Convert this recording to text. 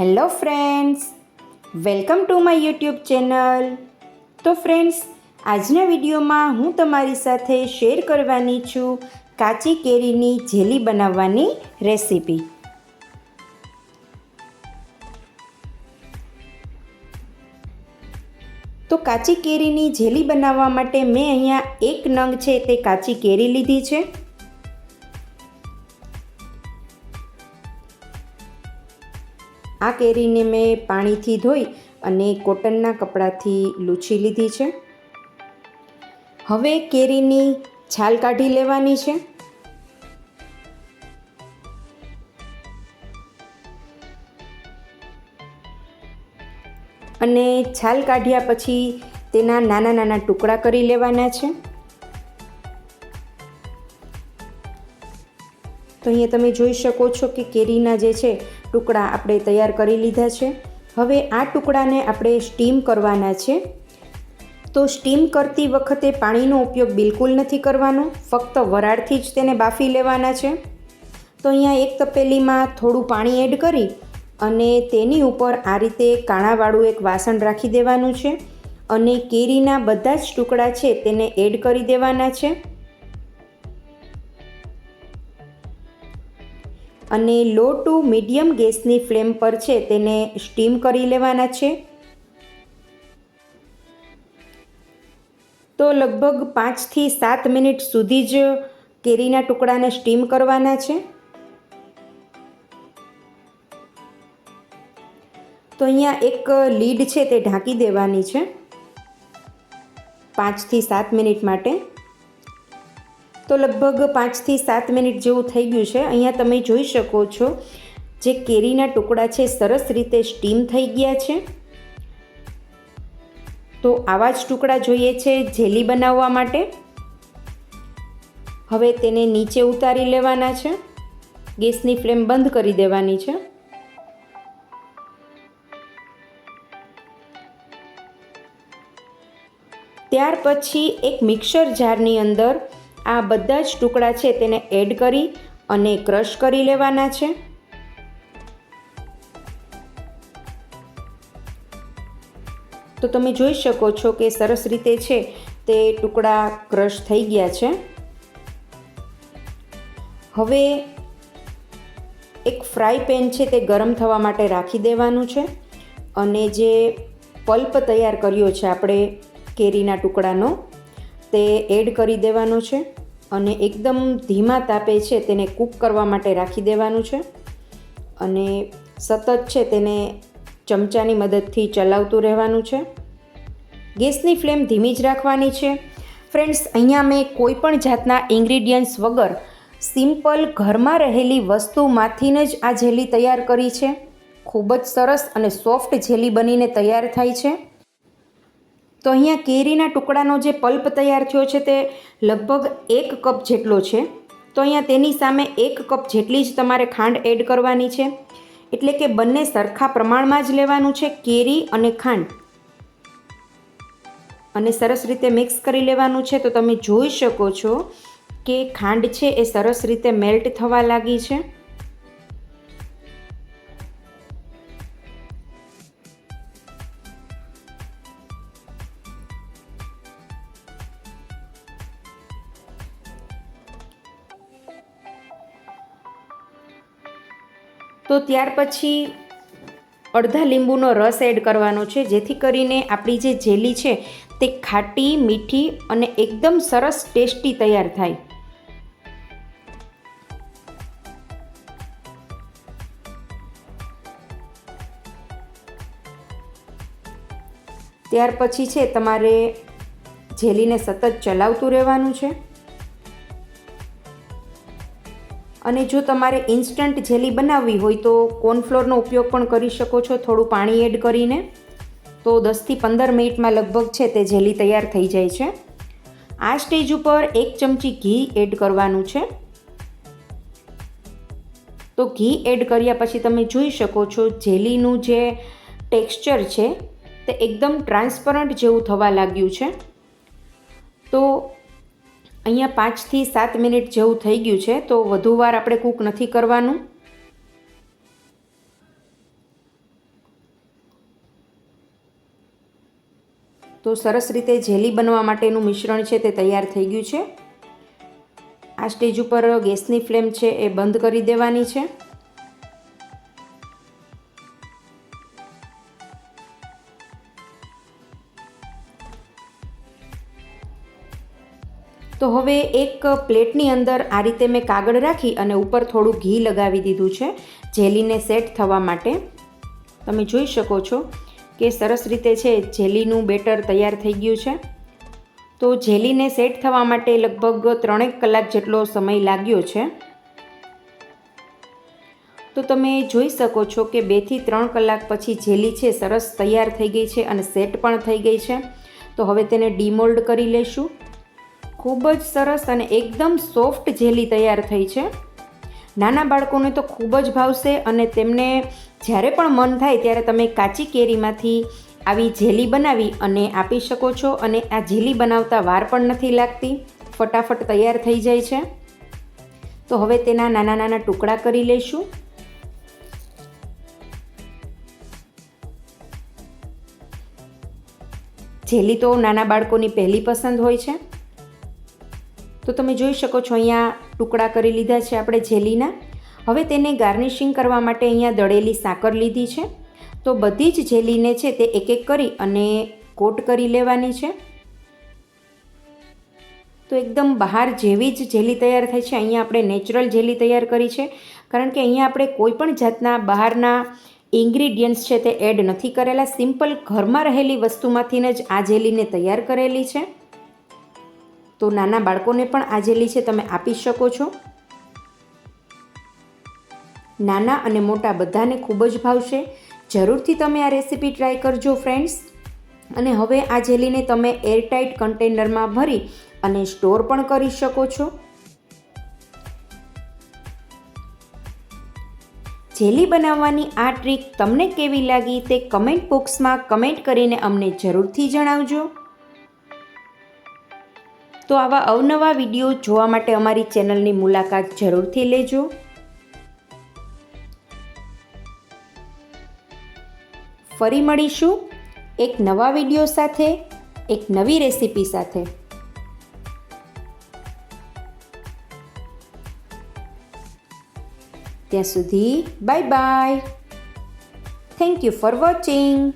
Hello friends welcome to my YouTube channel તો friends આજના વિડીયોમાં હું તમારી સાથે શેર કરવાની છું કાચી કેરીની જેલી બનાવવાની રેસીપી તો, કાચી કેરીની જેલી બનાવવા માટે મેં અહીંયા એક નંગ છે તે કાચી કેરી લીધી છે. આ કેરીને મેં પાણીથી ધોઈ અને કોટનના કપડાથી લૂછી લીધી છે. હવે કેરીની છાલ કાઢી લેવાની છે. અને છાલ કાઢ્યા પછી તેના નાના નાના ટુકડા કરી લેવાના છે. તો અહીંયા તમે જોઈ શકો છો કે કેરીના જે છે ટુકડા આપણે તૈયાર કરી લીધા છે. હવે આ ટુકડાને આપણે સ્ટીમ કરવાના છે. તો સ્ટીમ કરતી વખતે પાણીનો ઉપયોગ બિલકુલ નથી કરવાનો, ફક્ત વરાળથી જ તેને બાફી લેવાના છે. તો અહીંયા એક તપેલીમાં થોડું પાણી એડ કરી અને તેની ઉપર આ રીતે કાણાવાળું એક વાસણ રાખી દેવાનું છે અને કેરીના બધા જ ટુકડા છે તેને એડ કરી દેવાના છે. અને લો ટુ મીડિયમ ગેસની ફ્લેમ પર છે તેને સ્ટીમ કરી લેવાના છે. તો લગભગ પાંચથી સાત મિનિટ સુધી જ કેરીના ટુકડાને સ્ટીમ કરવાના છે. તો અહીંયા એક લીડ છે તે ઢાંકી દેવાની છે. પાંચથી સાત મિનિટ માટે. તો લગભગ પાંચથી સાત મિનિટ જેવું થઈ ગયું છે. અહીંયા તમે જોઈ શકો છો જે કેરીના ટુકડા છે, સરસ રીતે સ્ટીમ થઈ ગયા છે. તો આવા જ ટુકડા જોઈએ છે જેલી બનાવવા માટે. હવે તેને નીચે ઉતારી લેવાના છે. ગેસની ફ્લેમ બંધ કરી દેવાની છે. ત્યાર પછી એક મિક્સર જારની અંદર આ બધા જ ટુકડા છે તેને એડ કરી અને ક્રશ કરી લેવાના છે. તો તમે જોઈ શકો છો કે સરસ રીતે છે તે ટુકડા ક્રશ થઈ ગયા છે. હવે એક ફ્રાય પેન છે તે ગરમ થવા માટે રાખી દેવાનું છે અને જે પલ્પ તૈયાર કર્યો છે આપણે કેરીના ટુકડાનો તે એડ કરી દેવાનો છે અને એકદમ ધીમા તાપે છે તેને કૂક કરવા માટે રાખી દેવાનું છે. અને સતત છે તેને ચમચાની મદદથી ચલાવતું રહેવાનું છે. ગેસની ફ્લેમ ધીમી જ રાખવાની છે. ફ્રેન્ડ્સ, અહીંયા મેં કોઈ પણ જાતના ઇન્ગ્રીડિયન્ટ્સ વગર સિમ્પલ ઘરમાં રહેલી વસ્તુમાંથીને જ આ જેલી તૈયાર કરી છે. ખૂબ જ સરસ અને સોફ્ટ જેલી બનીને તૈયાર થાય છે. તો અહીંયા કેરીના ટુકડાનો જે પલ્પ તૈયાર થયો છે તે લગભગ એક કપ જેટલો છે. તો અહીંયા તેની સામે એક કપ જેટલી જ તમારે ખાંડ એડ કરવાની છે. એટલે કે બંને સરખા પ્રમાણમાં જ લેવાનું છે કેરી અને ખાંડ. અને સરસ રીતે મિક્સ કરી લેવાનું છે. તો તમે જોઈ શકો છો કે ખાંડ છે એ સરસ રીતે મેલ્ટ થવા લાગી છે. તો ત્યાર પછી અડધા લીંબુનો રસ એડ કરવાનો છે. જેથી કરીને આપણી જે જેલી છે તે ખાટી, મીઠી અને એકદમ સરસ ટેસ્ટી તૈયાર થાય. ત્યાર પછી છે, તમારે જેલીને સતત ચલાવતું રહેવાનું છે. અને જો તમારે ઇન્સ્ટન્ટ જેલી બનાવવી હોય તો કોર્નફ્લોરનો ઉપયોગ પણ કરી શકો છો, થોડું પાણી એડ કરીને. તો દસથી પંદર મિનિટમાં લગભગ છે તે જેલી તૈયાર થઈ જાય છે. આ સ્ટેજ ઉપર એક ચમચી ઘી એડ કરવાનું છે. તો ઘી એડ કર્યા પછી તમે જોઈ શકો છો જેલીનું જે ટેક્સચર છે, તે એકદમ ટ્રાન્સપરન્ટ જેવું થવા લાગ્યું છે. તો અહીંયા પાંચથી સાત મિનિટ જેવું થઈ ગયું છે, તો વધુ વાર આપણે કૂક નથી કરવાનું. તો સરસ રીતે જેલી બનવા માટેનું મિશ્રણ છે તે તૈયાર થઈ ગયું છે. આ સ્ટેજ ઉપર ગેસની ફ્લેમ છે એ બંધ કરી દેવાની છે. તો હવે એક પ્લેટની અંદર આ રીતે મેં કાગળ રાખી અને ઉપર થોડું ઘી લગાવી દીધું છે, જેલીને સેટ થવા માટે. તમે જોઈ શકો છો કે સરસ રીતે છે, જેલીનું બેટર તૈયાર થઈ ગયું છે. તો જેલીને સેટ થવા માટે લગભગ ત્રણેક કલાક જેટલો સમય લાગ્યો છે. તો તમે જોઈ શકો છો કે બેથી ત્રણ કલાક પછી જેલી છે, સરસ તૈયાર થઈ ગઈ છે અને સેટ પણ થઈ ગઈ છે. તો હવે તેને ડીમોલ્ડ કરી લેશું. ખૂબ જ સરસ અને એકદમ સોફ્ટ જેલી તૈયાર થઈ છે. નાના બાળકોને તો ખૂબ જ ભાવશે અને તેમને જ્યારે પણ મન થાય ત્યારે તમે કાચી કેરીમાંથી આવી જેલી બનાવી અને આપી શકો છો અને આ જેલી બનાવતા વાર પણ નથી લાગતી, ફટાફટ તૈયાર થઈ જાય છે. તો હવે તેના નાના નાના ટુકડા કરી લઈશું. જેલી તો નાના બાળકોની પહેલી પસંદ હોય છે. તો તમે જોઈ શકો છો, અહીંયા ટુકડા કરી લીધા છે આપણે જેલીના. હવે તેને ગાર્નિશિંગ કરવા માટે અહીંયા દળેલી સાકર લીધી છે. તો બધી જ જેલીને છે તે એક એક કરી અને કોટ કરી લેવાની છે. તો એકદમ બહાર જેવી જ જેલી તૈયાર થાય છે. અહીંયા આપણે નેચરલ જેલી તૈયાર કરી છે. કારણ કે અહીંયા આપણે કોઈ પણ જાતના બહારના ઇન્ગ્રીડિયન્ટ્સ છે તે એડ નથી કરેલા. સિમ્પલ ઘરમાં રહેલી વસ્તુમાંથી જ આ જેલીને તૈયાર કરેલી છે. તો નાના બાળકોને પણ આ જેલી છે, તમે આપી શકો છો. નાના અને મોટા બધાને ખૂબ જ ભાવશે. જરૂરથી તમે આ રેસીપી ટ્રાય કરજો, ફ્રેન્ડ્સ. અને હવે આ જેલીને તમે એરટાઇટ કન્ટેનરમાં ભરી અને સ્ટોર પણ કરી શકો છો. જેલી બનાવવાની આ ટ્રીક તમને કેવી લાગી તે કમેન્ટ બોક્સમાં કમેન્ટ કરીને અમને જરૂરથી જણાવજો. તો આવા અવનવા વીડિયો જોવા માટે અમારી ચેનલની મુલાકાત જરૂરથી લેજો. ફરી મળીશું એક નવા વીડિયો સાથે, એક નવી રેસીપી સાથે. ત્યાં સુધી bye bye. Thank you for watching